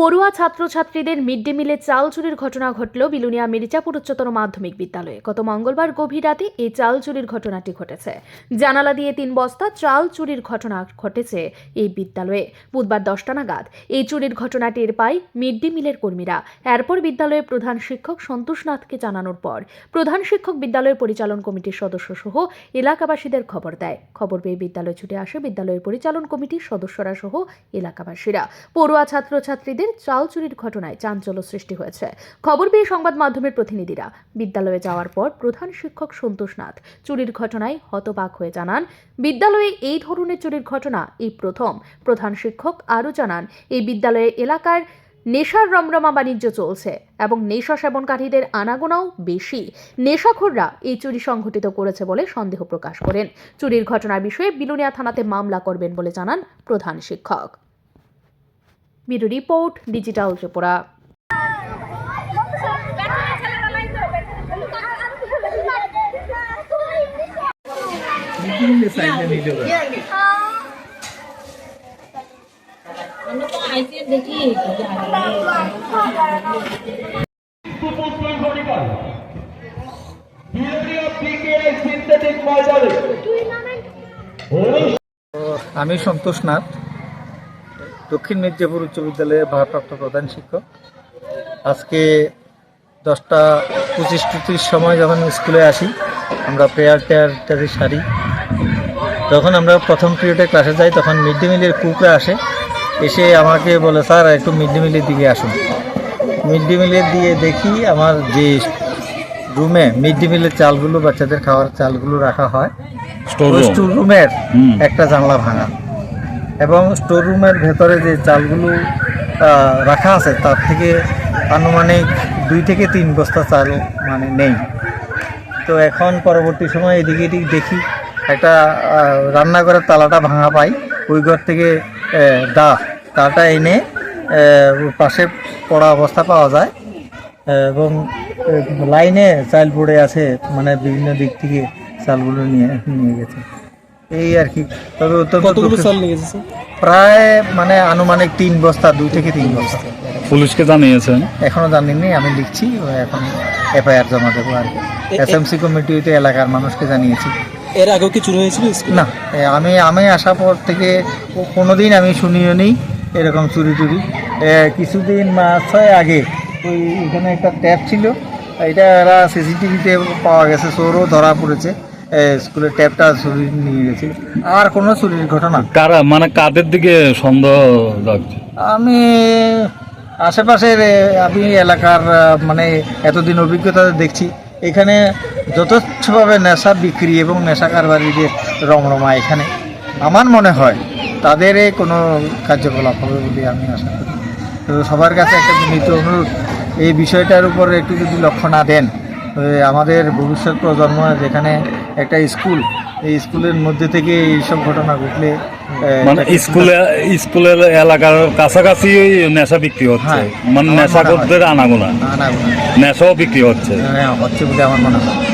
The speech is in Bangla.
পড়ুয়া ছাত্রছাত্রীদের মিড ডে মিলে চাল চুরির ঘটনা ঘটল বিলুনিয়া মির্জাপুর উচ্চতর মাধ্যমিক বিদ্যালয়ে। গত মঙ্গলবার গভীর রাতে এই চাল চুরির ঘটনাটি ঘটেছে। জানালা দিয়ে তিন বস্তা চাল চুরির ঘটনা ঘটেছে এই বিদ্যালয়ে। বুধবার দশটা নাগাদ এই চুরির ঘটনা টের পায় মিড ডে মিলের কর্মীরা। এরপর বিদ্যালয়ের প্রধান শিক্ষক সন্তোষ নাথকে জানানোর পর প্রধান শিক্ষক বিদ্যালয়ের পরিচালন কমিটির সদস্য সহ এলাকাবাসীদের খবর দেয়। খবর পেয়ে বিদ্যালয়ে ছুটে আসে বিদ্যালয়ের পরিচালন কমিটির সদস্যরা সহ এলাকাবাসীরা। পড়ুয়া ছাত্রছাত্রীদের চাল চুরির ঘটনায় চাঞ্চল্য সৃষ্টি হয়েছে। খবর পেয়ে সংবাদ মাধ্যমের প্রতিনিধিরা বিদ্যালয়ে যাওয়ার পর প্রধান শিক্ষক সন্তোষ নাথ চুরির ঘটনায় হতবাক হয়ে জানান, বিদ্যালয়ে এই ধরনের চুরির ঘটনা এই প্রথম। প্রধান শিক্ষক আরও জানান, এই বিদ্যালয়ে এলাকার নেশার রমরমা বাণিজ্য চলছে এবং নেশা সেবনকারীদের আনাগোনাও বেশি। নেশাখোররা এই চুরি সংঘটিত করেছে বলে সন্দেহ প্রকাশ করেন। চুরির ঘটনার বিষয়ে বিলুনিয়া থানাতে মামলা করবেন বলে জানান প্রধান শিক্ষক। ব্যুরো রিপোর্ট ডিজিটাল ত্রিপুরা আমি সন্তোষ নাথ দক্ষিণ মির্জাপুর উচ্চ বিদ্যালয়ের ভারপ্রাপ্ত প্রধান শিক্ষক। আজকে দশটা পঁচিশ টুচিশ সময় যখন স্কুলে আসি আমরা প্রেয়ার টেয়ার ইত্যাদি সারি। যখন আমরা প্রথম পিরিয়ডে ক্লাসে যাই তখন মিড ডে মিলের কুকরা আসে। এসে আমাকে বলে স্যার একটু মিড ডে মিলের দিকে আসুন। মিড ডে মিলের দিয়ে দেখি আমার যে রুমে মিড ডে মিলের চালগুলো বাচ্চাদের খাওয়ার চালগুলো রাখা হয় স্টোর রুমের একটা জানলা ভাঙা। এবং স্টোর রুমের ভেতরে যে চালগুলো রাখা আছে, তার থেকে আনুমানিক দুই থেকে তিন বস্তা চাল মানে নেই। তো এখন পরবর্তী সময় এদিকে এদিক দেখি, একটা রান্নাঘরের তালাটা ভাঙা পাই, ওই ঘর থেকে দা, তাটা এনে পাশে পড়া অবস্থা পাওয়া যায়। এবং লাইনে চাল পড়ে আছে মানে বিভিন্ন দিক থেকে চালগুলো নিয়ে নিয়ে গেছে। এই আর কি। তবে অত্যন্ত দুঃখের- প্রায় মানে আনুমানিক তিন বস্তা দুই থেকে তিন বস্তা। পুলিশকে জানিয়েছেন? এখনও জানিনি আমি লিখছি এখন এফআইআর জমা দেবো আর কি। এসএমসি কমিটিতে এলাকার মানুষকে জানিয়েছি। এর আগেও কি চুরি হয়েছিল না আমি আমি আসার পর থেকে কোনোদিন আমি শুনিও নেই এরকম চুরি টুরি। কিছুদিন মাস ছয় আগে ওই এখানে একটা ট্যাপ ছিল এটা এরা সিসিটিভিতে পাওয়া গেছে চোরও ধরা পড়েছে। স্কুলের ট্যাপটা চুরি নিয়ে গেছে। আর কোনো চুরির ঘটনা। কারা মানে কাদের দিকে সন্দেহ যাচ্ছে আমি আশেপাশের আমি এলাকার মানে এতদিন অভিজ্ঞতা দেখছি। এখানে যথেচ্ছভাবে নেশা বিক্রি এবং নেশা কারবারিদের রমরমা এখানে আমার মনে হয় তাদের কোনো কার্যকলাপ হবে বলে আমি আশা করি। তো সবার কাছে একটা বিনীত অনুরোধ এই বিষয়টার উপর একটু যদি লক্ষ্য না দেন আমাদের ভবিষ্যৎ প্রজন্ম যেখানে একটা স্কুল এই স্কুলের মধ্যে থেকে এইসব ঘটনা ঘটলে মানে স্কুলে স্কুলের এলাকার কাছাকাছি নেশা বিক্রি হচ্ছে। হ্যাঁ, মানে নেশা আনাগোনা। না না নেশাও বিক্রি হচ্ছে। হ্যাঁ হচ্ছে বলে আমার মনে হয়।